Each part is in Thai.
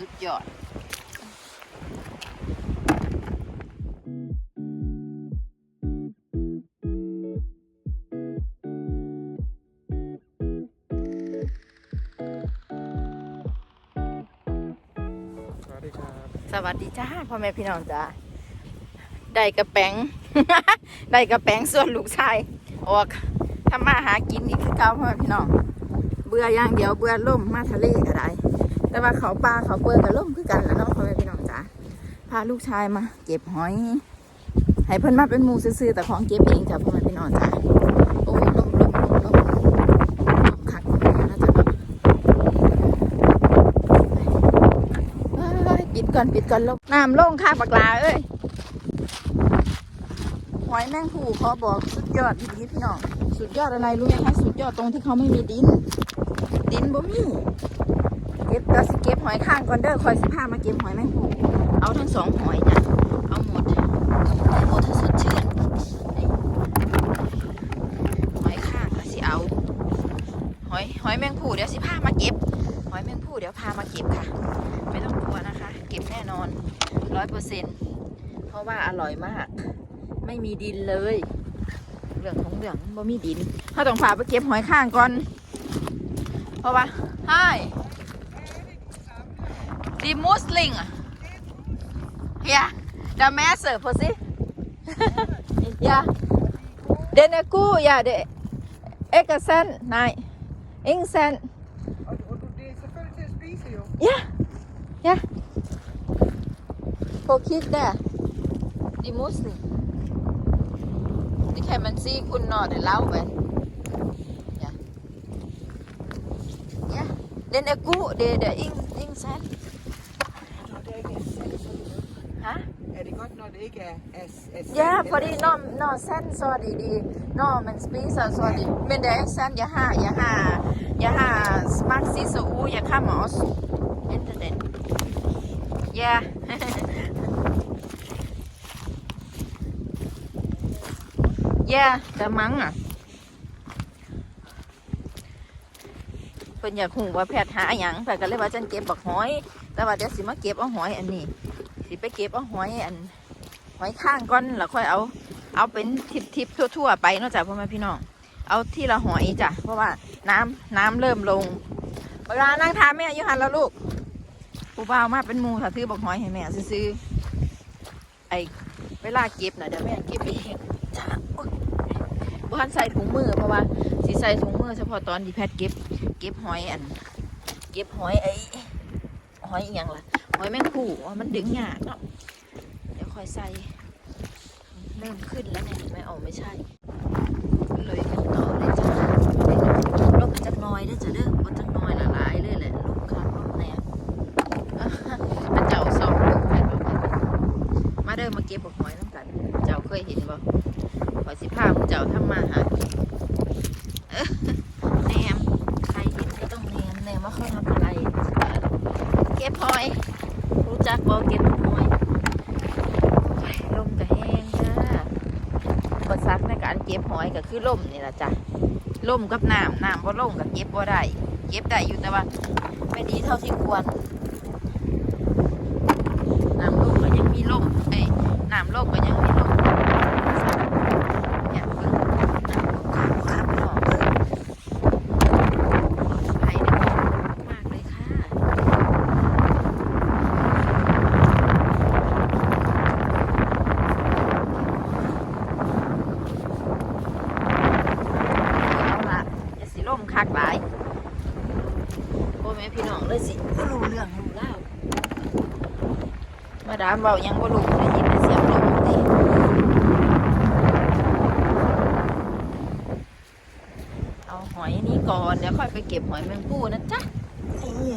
สุดยอดสวัสดีครับสวัสดีจ้าพ่อแม่พี่น้องจ้าได้กระแปงได้กระแปงส่วนลูกชายออกทำมาหากินอีกคือเก่าพ่อแม่พี่น้อง เบื่ออย่างเดียวเบื่อล่มมาทะเลก็ได้ แต่ว่าเขาปลาเขาเปื่อยกับล่มคือกันแล้วเนาะพ่อแม่พี่น้องจ้าพาลูกชายมาเก็บหอยให้เพิ่นมาเป็นมูซื่อๆแต่ของเก็บเองจ้าพ่อแม่พี่น้องจ้าโอ้ยล่มล่มล่มล่มลมคักนะจ้ะเนาะเอ้ยปิดก่อนปิดก่อนลงน้ำลงค่ะปากลาเอ้ยหอยแมงผูเขาบอกสุดยอดพี่พี่น้องสุดยอดอะไรรู้ไหมคะสุดยอดตรงที่เขาไม่มีดิน ดินบ่มี เก็บก็สิเก็บหอยข้างก่อนเด้อคอยสิพามาเก็บหอยแมงผูเอาทั้งสองหอยจ้ะเอาหมดเอาหมดถ้าสดชื่นหอยข้างก็สิเอา หอยหอยแมงผูเดี๋ยวสิพามาเก็บ หอยแมงผูเดี๋ยวพามาเก็บค่ะ ไม่ต้องกลัวนะคะ เก็บแน่นอนร้อยเปอร์เซ็นเพราะว่าอร่อยมาก ไม่มีดินเลยเหลืองของเหลืองบ่มีดินถ้าต้องพาไปเก็บหอยข้างก่อน เพราะว่า đi Muslinge. Ja, der Masse, på se. ja. Den er god, ja. Det ikke er sand. Nej. Ingen sand. Og, og det er selvfølgelig til at spise, jo. Ja. Ja. Prøv at kigge der. De musling. Det kan man se kun når det er lavvand. Ja. Hæ? Er det godt, når det ikke er, er, er sand? Ja, eller fordi sand? når, når sand, så er det, det når man spiser, så er det, men det er ikke sand, jeg har, jeg har, jeg har smagt sidste uge, jeg kommer også hente den. Ja. ja, der er mange. เพิ่นอยากหูว่าแพทย์หาหยังแพทย์ก็เลยว่าจันเก็บบักหอย แต่ว่าเดี๋ยวสิมาเก็บเอาหอยอันนี้ สิไปเก็บเอาหอยอันหอยข้างก่อนแล้วค่อยเอา เอาเป็นทิปทิปๆทั่ว ๆ ไปนอกจากพ่อแม่พี่น้องเอาที่ละหอยจ้ะเพราะว่าน้ำน้ำเริ่มลงเวลานั่งทานแม่อยุหันแล้วลูกผู้บ่าวมาเป็นมูถ้าซื้อบอกหอยให้แม่ซื้อๆไอเวลาเก็บนะเดี๋ยวแม่เก็บเองจ้ะบ้านใส่ถุงมือเพราะว่าสีใส่ถุงมือเฉพาะตอนที่แพทย์เก็บ เก็บหอยอัน เก็บหอยไอหอยอย่างล่ะ หอยแมงผู่มันดึงหยากเนาะเดี๋ยวคอยใส่เริ่มขึ้นแล้วเนี่ยไม่ออกไม่ใช่เลยกันต่อเลยจ้ะลบจากน้อยได้อจ้ะเด้อบนจากหน้อยละลายเลยแหละลูกค้าลบแนวอะพระเจ้าสองลูกไปบอกมาเด้อมาเก็บบอกหอยน้ำกัน เจ้าเคยเห็นบ่ขอสิพาพระเจ้าทำมาหากินเอ้อแนมใครเห็นไม่ต้องแนมแนมว่าเขาทำอะไรเก็บหอย จักบ่เก็บหอยลมก็แห้งจ้าอุปสรรคในการเก็บหอยก็คือลมนี่แหละจ้ะลมกับน้ำน้ำบ่ลงก็เก็บว่าได้เก็บได้อยู่แต่ว่าไม่ดีเท่าที่ควรน้ำลมก็ยังมีลมเอ้ยน้ำลมก็ยังมีลมเนี่ยเพิ่งน้ำลงข้ามข้ามหอเลยปลอดภัยได้มากเลยค่ะ เอาละจะสิล่มคักหลายพ่อแม่พี่น้องเลยสิบ่รู้เรื่องรู้เล่าวมาดามเบายังบ่รู้ได้ยินแต่เสียงลมนี่เอาหอยนี้ก่อนเดี๋ยวค่อยไปเก็บหอยแมงผู้นะจ๊ะนี่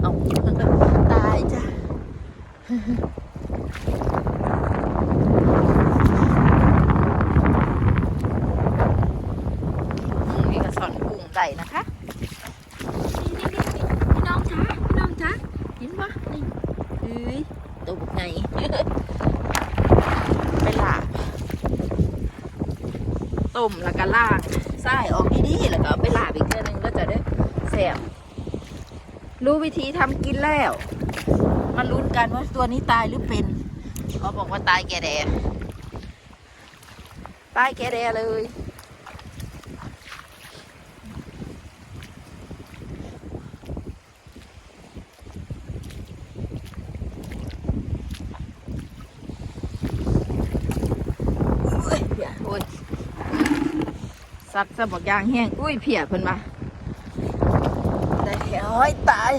เอาตายจ้ะมีกระสอนกุ้งไก่นะคะ นี่นี่นี่พี่น้องจ้าพี่น้องจ้าเห็นปะนี่เอ้ยตัวบุกไง ไปลาบ ต้มแล้วก็ล่างไส้ออกดีๆแล้วก็ไปลาบอีกเทื่อนึงก็จะได้แซ่บรู้วิธีทำกินแล้วมาลุ้นกันว่าตัวนี้ตายหรือเป็นเขาบอกว่าตายแกแดตายแกแดเลย โอ้ยเพียโอ้ยสั ตว์สะบอกยางแห้งอุ้ยเพียเพิ่นมาแต่เฮ้ยตาย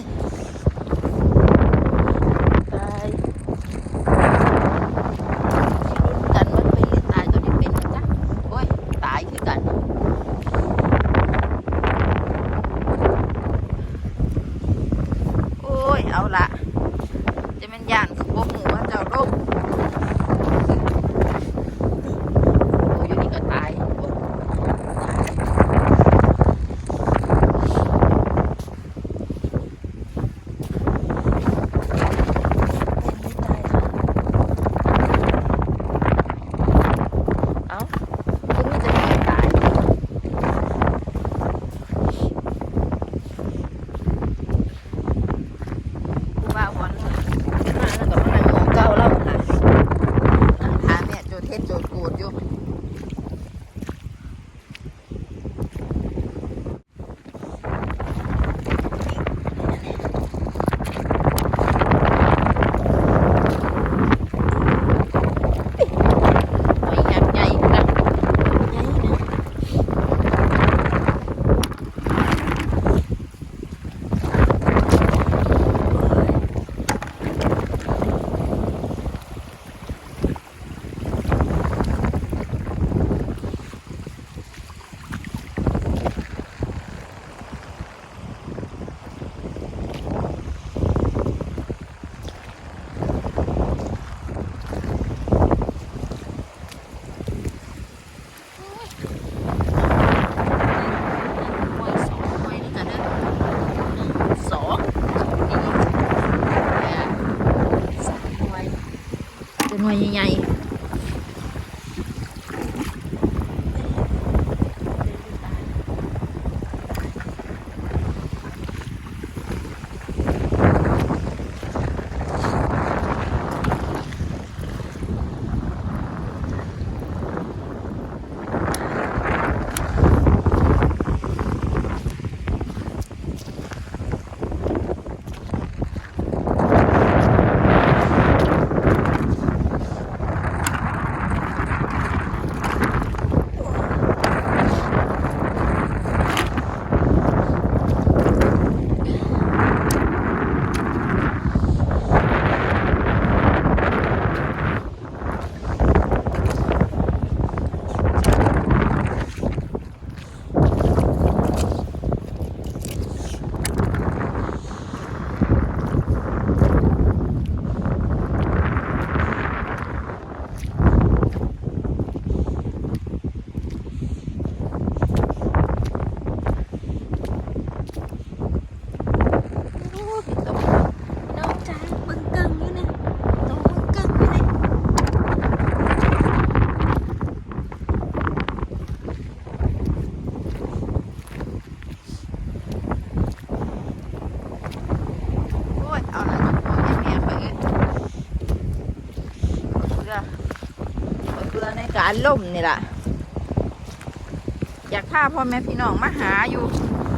พาพ่อแม่พี่น้องมาหาอยู่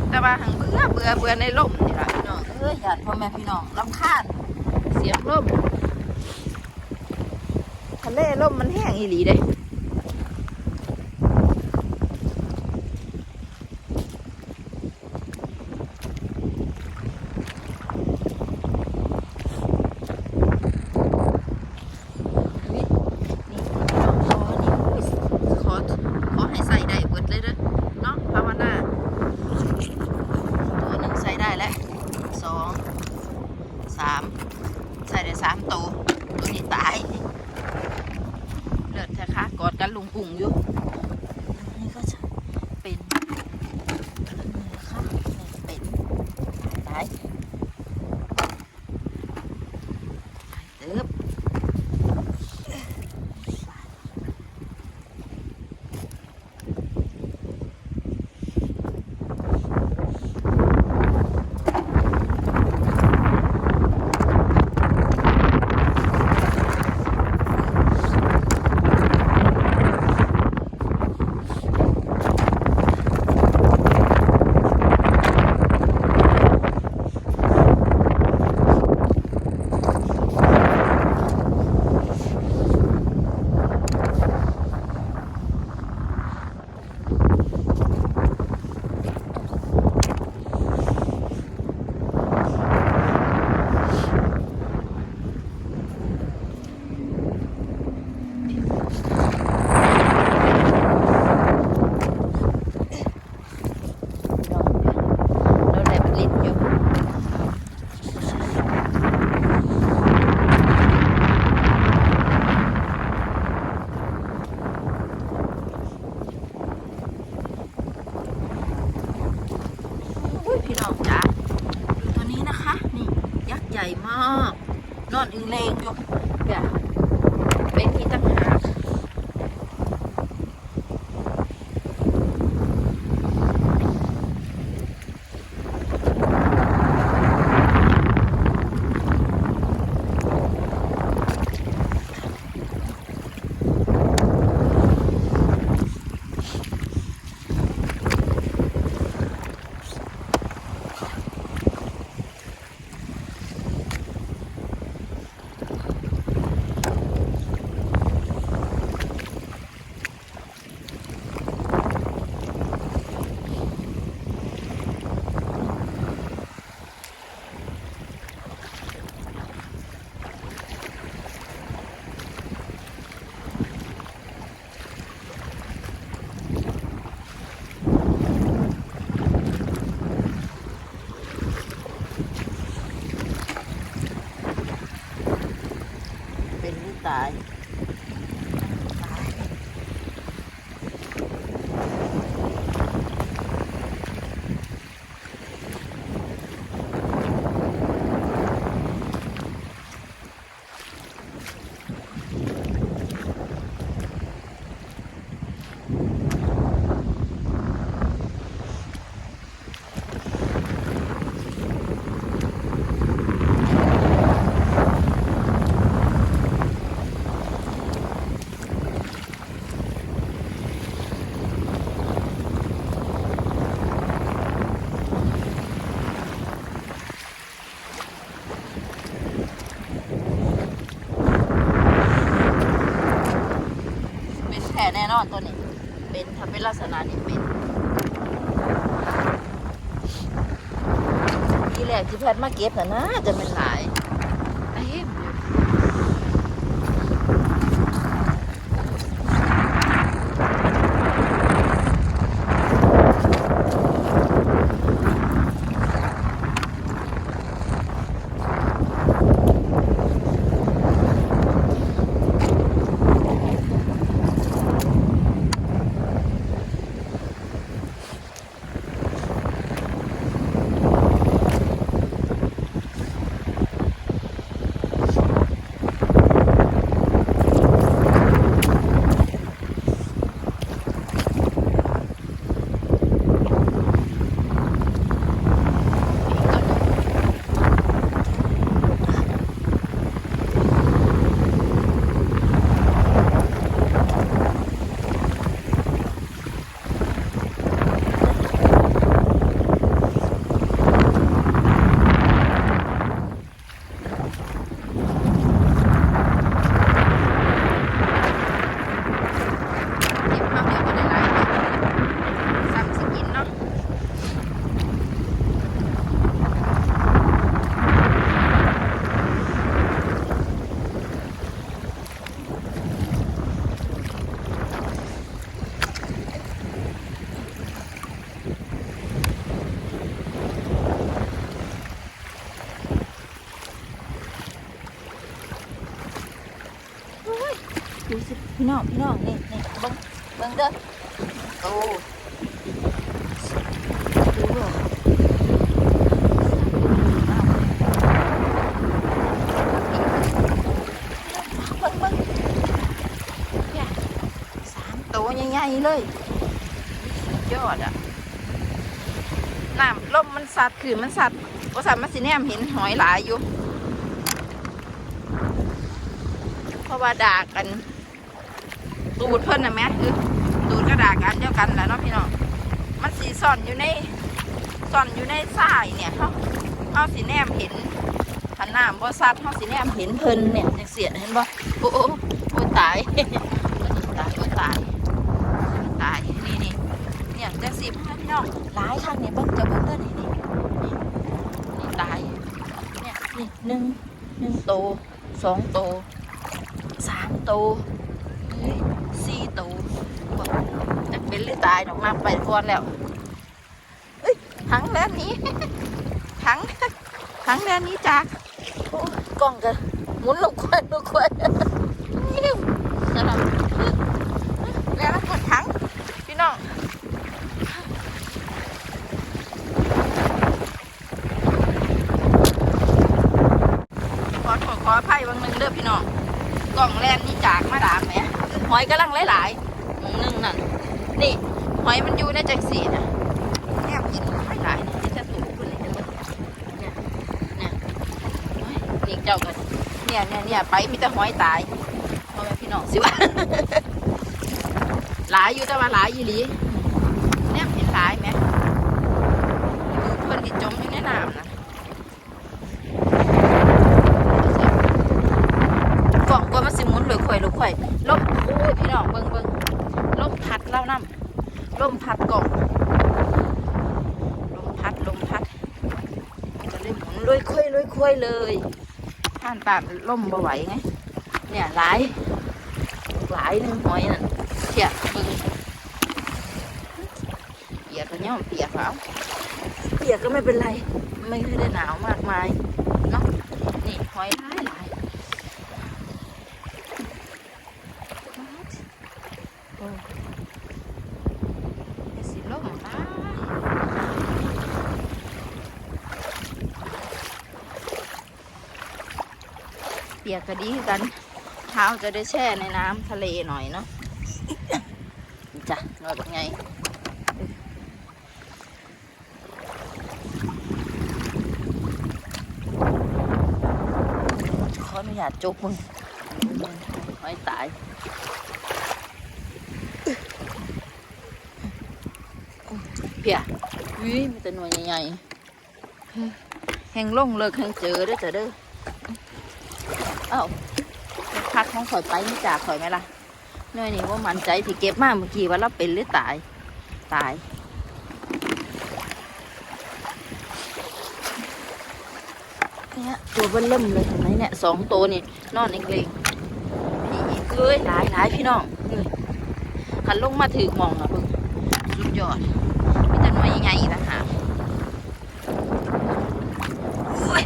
แต่ว่าหังเบื่อเบื่อเบื่อในล่มนี่ละพี่น้องเอ้ยอยากพ่อแม่พี่น้องรำคาญเสียงล่มทะเลล่มมันแห้งอีหลีเด้ เลงอยู่แบบเป็นที่ตั้งหาก เป็นหรือตาย เป็น แน่นอนตัวนี้ เป็นถ้าเป็นลักษณะนี้เป็นที่แรกที่แพทย์มาเก็บน่ะนะจะเป็นหลายไอ้เห็มอยู่เก็บข้าวเดียวก็ได้หลายซ้ำสกินเนาะ โอ้ยดูสิ พี่น้องพี่น้องนี่นี่เบิ้งเบิ้งเด้อโอ้ดูเหรอเบิ้งเบิ้งเนี่ยสามตัวใหญ่ๆเลยสุดยอดอะน้ำลมมันสัดคือมันสัดว่าสัตว์มันสิแนมเห็นหอยหลายอยู่ เพราะว่าด่ากัน ตูดเพิ่นนะแม่คือตูดก็ด่ากันเดียวกันแหละเนาะพี่น้องมันสีซ่อนอยู่ในซ่อนอยู่ในทรายเนี่ยเขาเอาสีแนมเห็นขันน้ำบ่ซัดเขาสีแนมเห็นเพิ่นเนี่ยจังเสียเห็นบ่โอ้โอ้โอ้ตายตายโอ้ตายตายนี่นี่เนี่ยจังสีพ่อพี่น้องหลายครั้งเนี่ยเบิ่งจะเบิ่งเด้นนี่นี่นี่ตายเนี่ยนี่หนึ่งหนึ่งโตสองโตสามโต ตัวบอกจะเป็นหรือตายดอกมาไปก่อนแล้วเอ้ยถังแล้วนี้ถังถังแล้วนี้จากกล้องกันหมุนลูกควันลูกควันนี่สำหรับแล้วกดถังพี่น้องขอขออภัยบางนึงเด้อพี่น้องกล่องแลนนี่จากมาดามแหม หอยกำลังหลายๆหมองหนึงนั่นนี่หอยมันอยู่ในจังสีนะแอบกินหลายๆนี่จะสูงขึ้นเลยเด้อเนี่ยเนี่ยโอ้ยนี่เจ้ากันเนี่ยเนี่ยเนี่ยไปมีแต่หอยตายพ่อแม่พี่น้องสิวะหลายอยู่แต่ว่าหลายยี่หลีเนี่ยเห็นหลายไหมเพิ่นติดจมอยู่ในน้ำนะกล่องกว่ามันสิหมุนเลยข่อยลูกข่อยลมอุ้ยพี่น้องเบิ่งเบิ่งลมพัดเล่าน้ำ ลมพัดก่องลมพัดลมพัดจะเล่นหมุนลุยค่อยลุยค่อยเลยท่านตาดลมบ่ไหวไงเนี่ยหลายหลายหนึ่งหอยนั่นเที่ยเบิ่งเปียกก็ย่อมเปียกแล้วเปียกก็ไม่เป็นไร ไม่ได้หนาวมากมายเนาะนี่หอยหลายหลายโอ้ยสิลมตายเปียกก็ดีกัน เท้าจะได้แช่ในน้ำทะเลหน่อยเนาะจ้ะเราเป็นไงขออนุญาตจุกมึงหอยตายเพียวิมีแต่หน่วยใหญ่ๆแหงล่งเลิกแหงเจอเด้อจ้ะเด้อ เอ้าพักของข่อยไปนี่จ่าข่อยไหมล่ะหน่วยนี้ว่ามันใจที่เก็บมากเมื่อกี้ว่าเราเป็นหรือตาย ตาย เนี่ยตัวเบิ้ลเริ่มเลยเห็นไหมเนี่ยสองตัวนี่นอนเองเลยพี่เอ้ยหลายหลายพี่น้องเอ้ยขันลงมาถือมองอะเพิ่งสุดยอดมีแต่น่วยใหญ่ๆนะฮะอ้ย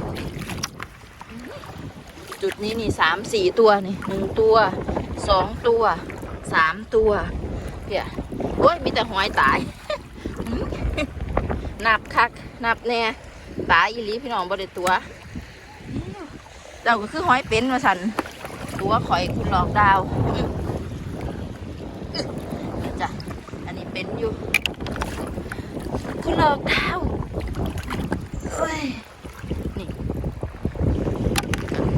จุดนี้นี่สามสี่ตัวนี่หนึ่งตัวสองตัวสามตัวเดี๋ยโอ้ยมีแต่หอยตาย นับคัก นับแน่ตายอีลีพี่น้องบ่ได้ตัวเจ้าก็คือหอยเป็นมาสันตัวข่อยคุณหลอกดาวจ้ะอันนี้เป็นอยู่ คุณหลอกดาวเฮ้ยนี่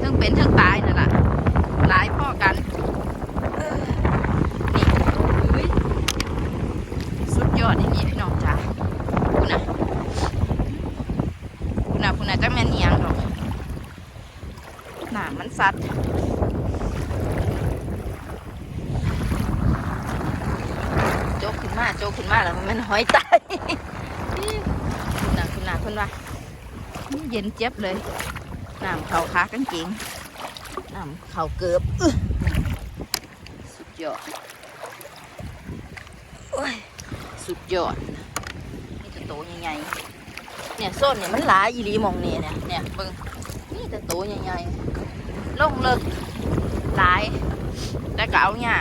ทั้งเป็นทั้งตายนั่นแหละหลายพ่อกันเออนี่เฮ้ยสุดยอดอย่างนี้พี่น้องจ้าคุณน่ะคุณน่ะคุณน่ะจังแม่นเอียงหรอก หนามันสัดโจกขึ้นมาโจกขึ้น มันหอยตายคุณน่ะคุณน่ะคุณว่าเย็นเจ็บเลยน้ำเข่าขากางเกงน้ำเข่าเกือบสุดยอดสุดยอดนี่จะโตยังไงเนี่ยส้นเนี่ยมันหลายอีหลีมองเนี่ยเนี่ยเนี่ยเบิ่งนี่จะโตยังไงลงเลิกหลายแต่ก็เอาเนี่ยา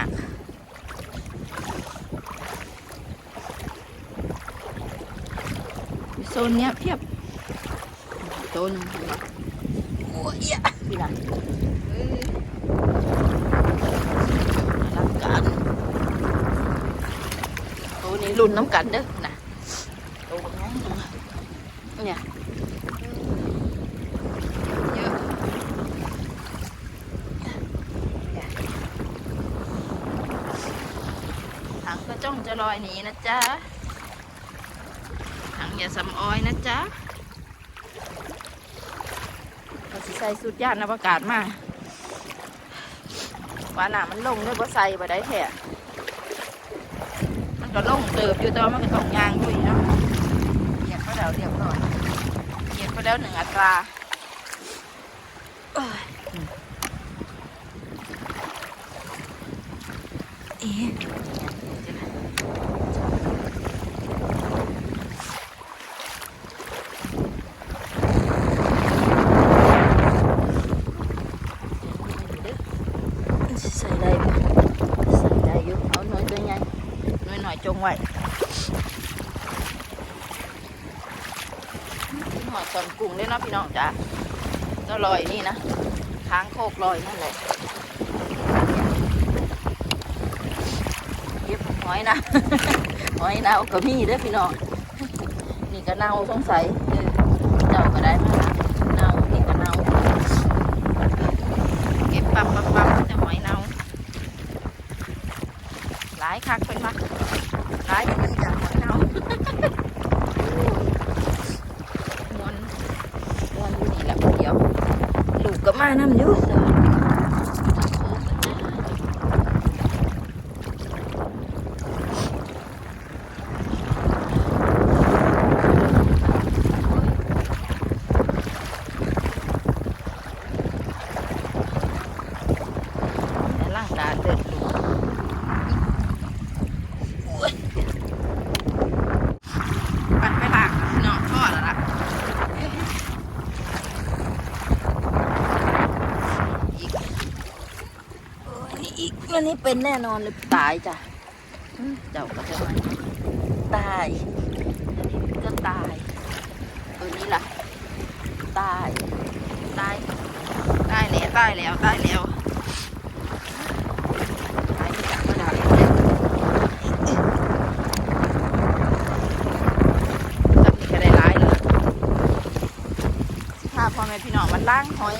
กโซ นเนี้ยเพียบโซนหนึงเห็นปะโอ้ยเหี้ยพี่นะเอ้ยรักกันตัวนี้รุ่นน้ำกันเด้อนะตัวนี้เนี่ยเยอะถังก็จ้องจะลอยหนีนะจ๊ะถัง อย่าสำออยนะจ๊ะเราสิใส่สุดยานอวกาศมาว่าหนามันลงด้วยว่าใส่บ่ได้แท้มันก็ลงเติบอยู่แต่ว่ามันก็ต้องยางอยู่เนาะเหยียบก็แล้วเรียบร้อยเหยียบก็แล้วหนึ่งอัตราเอ๊ะ ใส่ได้บ่ใส่ได้อยู่เอาหน่อยตัวใหญ่ห น่อยหน่อยจงไว้หอดสอนกุ้งด้วยนะพี่น้องจ้ะก็ลอยนี่นะค้างโคกลอยนั่นแหละเก็บหอยนะหอยเน่าก็มีเด้อพี่น้องนี่ก็เน่าสงสัยเออเจ้าก็ได้มาเน่านี่ก็เน่าเก็บปั๊บปั๊บปั๊บจะหอยเน่าหลายคักเป็นมาหลายอย่างนี้จากหอยเน่า มวนมวนอยู่นี่แหละคนเดียว ลูกก็มานำอยู่แต่ร่างกายเดินลูกโอ้ยปัดไปลากเนาะพ่อแล้วล่ะ อีกโอ้ย อันนี้เป็นแน่นอนเลยตายจ้ะเจ้าก็จะมาตายอันนี้ก็ตาย ตัวนี้ล่ะ ตาย ตาย ตายแล้วตายแล้วตายแล้วตายจับมาได้จับนี่ได้ร้ายเลยพาพ่อแม่พี่น้องมาล้างหอย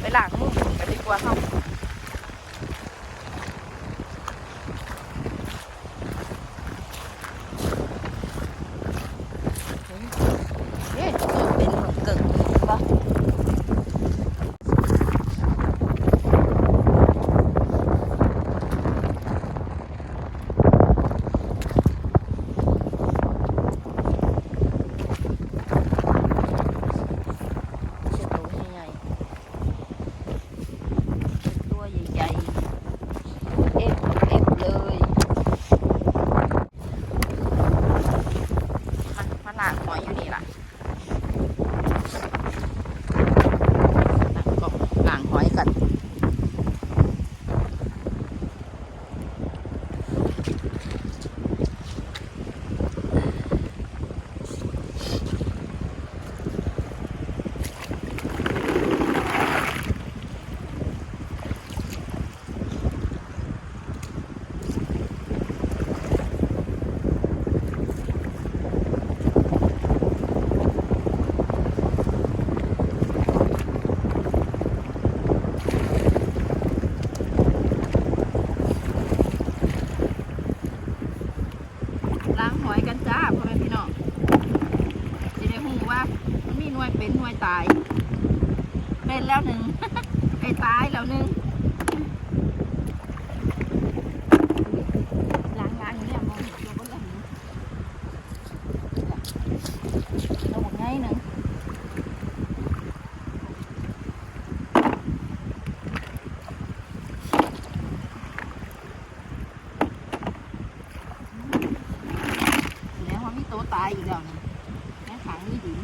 ไปล้างมือกันดีกว่าเฮาเฮ้ยตัวเป็นเหมือนเกิงปะเชือกตัวใหญ่ๆ ตัวใหญ่ๆ เอฟเอฟเลย มันมันล้างหอยอยู่นี่ล่ะล้างก็ล้างหอยกัน ล้างหอยกันจ้าพ่อแม่พี่น้องจะได้หูว่ามันมีหน่วยเป็นหน่วยตาย เป็น แล้วหนึ่ง ไปตายแล้วหนึ่งล้างล้างอย่างเนี้ยมองเห็นตัวบนหลังเราบอกง่ายหนึ่งแล้วว่ามีตัวตายอีกแล้วนี่แม่ขังนี่ดิน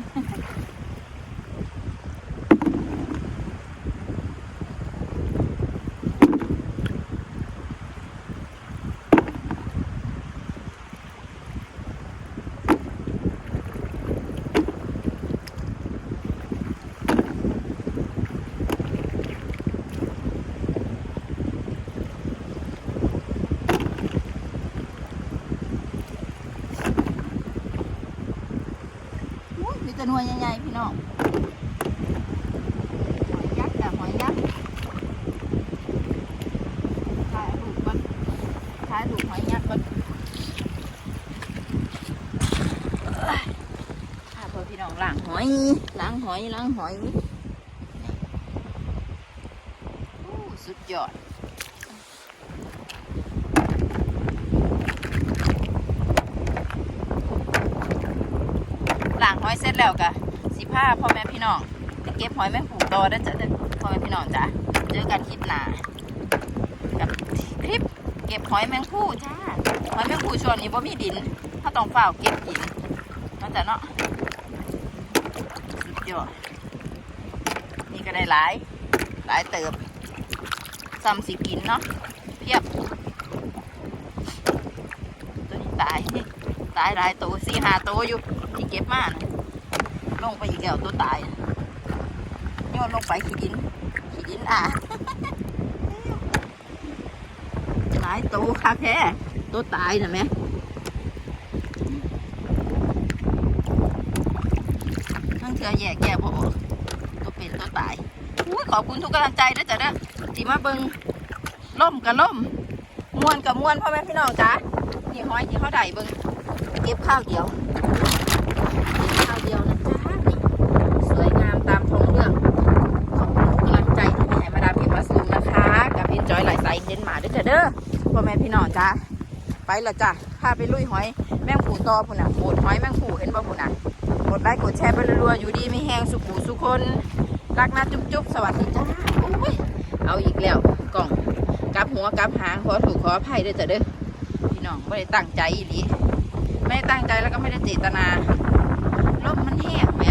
อุ๊ยมีแต่ห น่วยใหญ่ๆพี่น้องหอยยักษ์จ้ะหอยยักษ์ถ่ายรูปก่อนถ่ายรูกหอยยักษ์ก่อนเอ้ยพาพอพี่น้องล้างหอยล้างหอยล้างหอยโอ้สุดยอด ล้างหอยเสร็จ แล้วกะสิผ้าพ่อแม่พี่น้องไปเก็บหอยแมงผูต่อได้จ้ะพ่อแม่พี่น้องจ้ะเจอกันคลิปหน้ากับคลิปเก็บหอยแมงผู้จ้าหอยแมงผู้ช่วงนี้บ่มีดิน ถ้าต้องเฝ้าเก็บกินเนาะจ้ะเนาะสุดยอดนี่ก็ได้หลายหลายเติบซ้ำสิกินเนาะเพียบตัวนี้ตายตายหลายตัวสี่ห้าตัวอยู่ที่เก็บมานะ ลงไปอีกแล้วตัวตายน่ะโยนลงไปขี้ดินขี้ดินอะหลายตัวค่ะแค่ตัวตายนะแม่ทั้งเถื่อแยกแยกบ่ออกตัวเป็นตัวตายอุ้ยขอบคุณทุกกำลังใจนะจ๊ะเด้อที่มาเบิงล่มกับล่มมวนกับมวนพ่อแม่พี่น้องจ้านี่ห้อยที่เขาได้เบิงเก็บข้าวเดียว หลายไซส์เดนมาร์ด้วยจ้ะเด้อพ่อแม่พี่น้องจ้าไปละจ้ะพาไปลุยหอยแมงผูตอพุ่นน่ะโบดหอยแมงผูเห็นบ่พุ่นน่ะกดไลค์กดแชร์ไปรัวๆอยู่ดีไม่แห้งสุขูสุคนรักนะจุ๊บจุ๊บสวัสดีจ้าโอ้ยเอาอีกแล้วกล่องกับหัวกับหางขอถูกขออภัยด้วยจ้ะเด้อพี่น้องไม่ได้ตั้งใจอีหลีไม่ได้ตั้งใจแล้วก็ไม่ได้เจตนาลมมันแห้งไหม